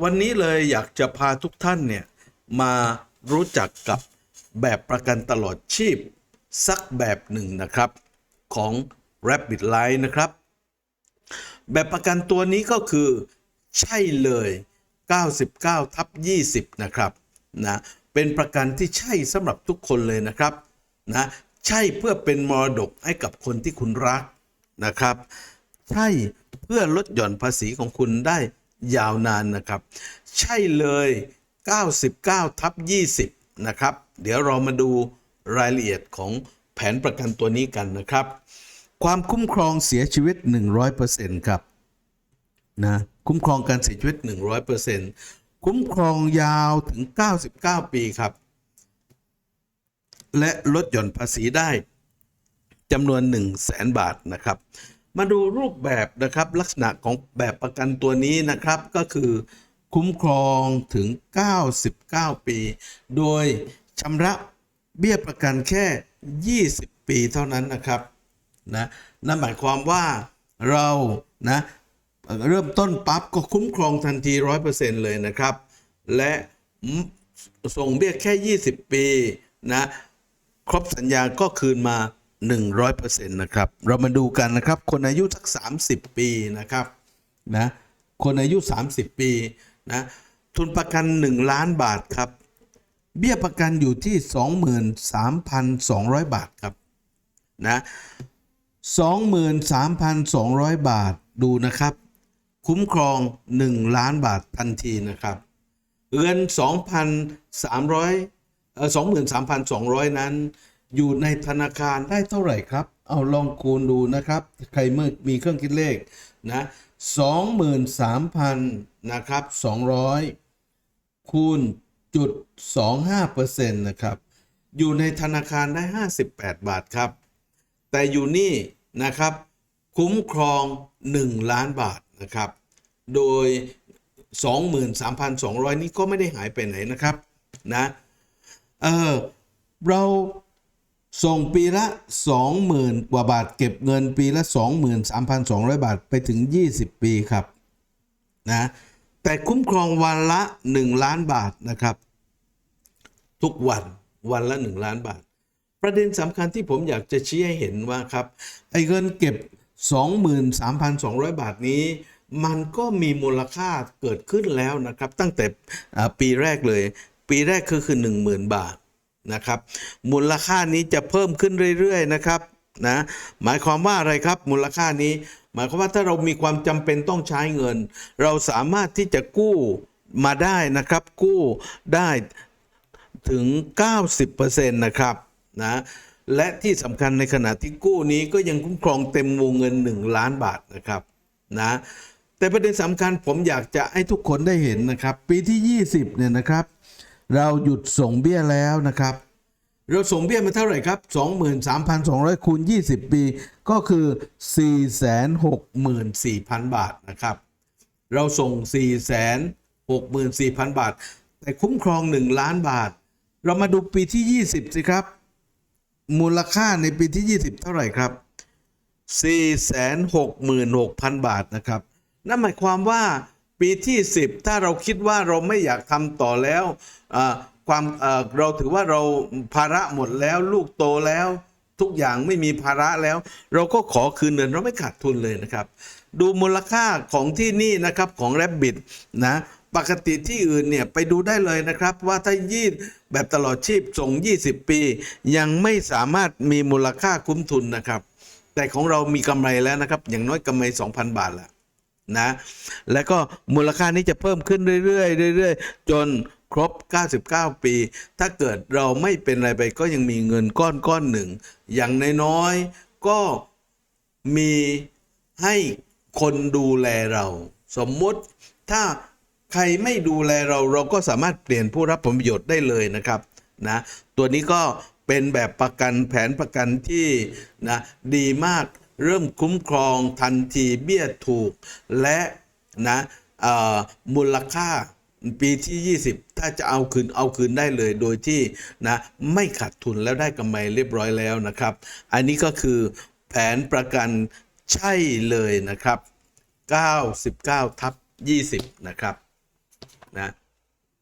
วันนี้เลยอยากจะพาทุกท่านเนี่ยมารู้จักกับแบบประกันตลอดชีพ สักแบบหนึ่งนะครับของ Rabbit Life นะครับ แบบประกันตัวนี้ก็คือใช่เลย 99 ทับ 20 นะครับนะเป็นประกันที่ใช่สำหรับทุกคนเลยนะครับนะใช่เพื่อเป็นมรดกให้กับคนที่คุณรักนะครับ ใช่เพื่อลดหย่อนภาษีของคุณได้ ยาวนานนะครับ ใช่เลย 99ทับ20 นะครับ เดี๋ยวเรามาดูรายละเอียดของแผนประกันตัวนี้กันนะครับ ความคุ้มครองเสียชีวิต 100%ครับนะคุ้มครองการเสียชีวิต 100%คุ้มครองยาวถึง 99 ปีครับ และลดหย่อนภาษีได้จำนวน 1 0 0 0 0แบาทนะครับ มาดูรูปแบบนะครับลักษณะของแบบประกันตัวนี้นะครับก็คือ คุ้มครองถึง 99 ปี โดยชำระเบี้ยประกันแค่ 20 ปีเท่านั้นนะครับนะนั่นหมายความว่าเรานะเริ่มต้นปั๊บก็คุ้มครองทันที 100%เลยนะครับ และส่งเบี้ยแค่ 20 ปีนะครบสัญญาก็คืนมา 100%นะครับ เรามาดูกันนะครับ คนอายุสัก 30 ปีนะครับนะคนอายุ 30 ปีนะทุนประกัน 1 ล้านบาทครับ เบี้ยประกันอยู่ที่ 23,200 บาทครับนะ23,200 บาทดูนะครับ คุ้มครอง 1 ล้านบาททันทีนะครับเงิน 2,300เอ่อ23,200 นั้น อยู่ในธนาคารได้เท่าไหร่ครับ เอาลองคูณดูนะครับ ใครเมื่อมีเครื่องคิดเลขนะ23,000นะครับ200คูณจุด25%นะครับ อยู่ในธนาคารได้58บาทครับ แต่อยู่นี่นะครับ คุ้มครอง1ล้านบาทนะครับ โดย23,200นี้ก็ไม่ได้หายไปไหนนะครับนะ เออเรา ส่งปีละ 20,000 กว่าบาท เก็บเงินปีละ 23,200 บาทไปถึง 20 ปีครับนะแต่คุ้มครองวันละ 1 ล้านบาทนะครับ ทุกวันวันละ 1 ล้านบาท ประเด็นสำคัญที่ผมอยากจะชี้ให้เห็นว่าครับไอ้เงินเก็บ 23,200 บาทนี้มันก็มีมูลค่าเกิดขึ้นแล้วนะครับ ตั้งแต่ปีแรกเลย ปีแรกคือคือ 10,000 บาท นะครับ มูลค่านี้จะเพิ่มขึ้นเรื่อยๆนะครับนะหมายความว่าอะไรครับมูลค่านี้ หมายความว่าถ้าเรามีความจำเป็นต้องใช้เงิน เราสามารถที่จะกู้มาได้นะครับ กู้ได้ถึง 90%นะครับนะและที่สำคัญในขณะที่กู้นี้ก็ยังคุ้มครองเต็มวงเงิน 1 ล้านบาทนะครับนะแต่ประเด็นสำคัญผมอยากจะให้ทุกคนได้เห็นนะครับ ปีที่ 20เนี่ยนะครับ เราหยุดส่งเบี้ยแล้วนะครับ เราส่งเบี้ยมาเท่าไหร่ครับ 23,200 คูณ 20 ปี ก็คือ 464,000 บาทนะครับ เราส่ง 464,000 บาท แต่คุ้มครอง 1 ล้านบาท เรามาดูปีที่ 20 สิครับ มูลค่าในปีที่ 20 เท่าไหร่ครับ 466,000 บาทนะครับ นั่นหมายความว่า ปีที่ 10 ถ้าเราคิดว่าเราไม่อยากทำต่อแล้วความเราถือว่าเราภาระหมดแล้วลูกโตแล้วทุกอย่างไม่มีภาระแล้ว เราก็ขอคืนเงินเราไม่ขาดทุนเลยนะครับ ดูมูลค่าของที่นี่นะครับของ Rabbit นะปกติที่อื่นเนี่ยไปดูได้เลยนะครับ ว่าถ้ายีดแบบตลอดชีพส่ง 20 ปี ยังไม่สามารถมีมูลค่าคุ้มทุนนะครับ แต่ของเรามีกำไรแล้วนะครับ อย่างน้อยกำไร 2,000 บาทละ นะแล้วก็มูลค่านี้จะเพิ่มขึ้นเรื่อยๆเรื่อยๆ จนครบ 99 ปี ถ้าเกิดเราไม่เป็นอะไรไปก็ยังมีเงินก้อนก้อนหนึ่ง อย่างน้อยๆก็มีให้คนดูแลเรา สมมุติถ้าใครไม่ดูแลเราเราก็สามารถเปลี่ยนผู้รับผลประโยชน์ได้เลยนะครับนะตัวนี้ก็เป็นแบบประกันแผนประกันที่นะดีมาก เริ่มคุ้มครองทันทีเบี้ยถูกและนะมูลค่าปีที่ 20 ถ้าจะเอาคืนเอาคืนได้เลยโดยที่นะไม่ขาดทุนแล้วได้กำไรเรียบร้อยแล้วนะครับ อันนี้ก็คือแผนประกันใช่เลยนะครับ 99 ทับ 20 นะครับนะ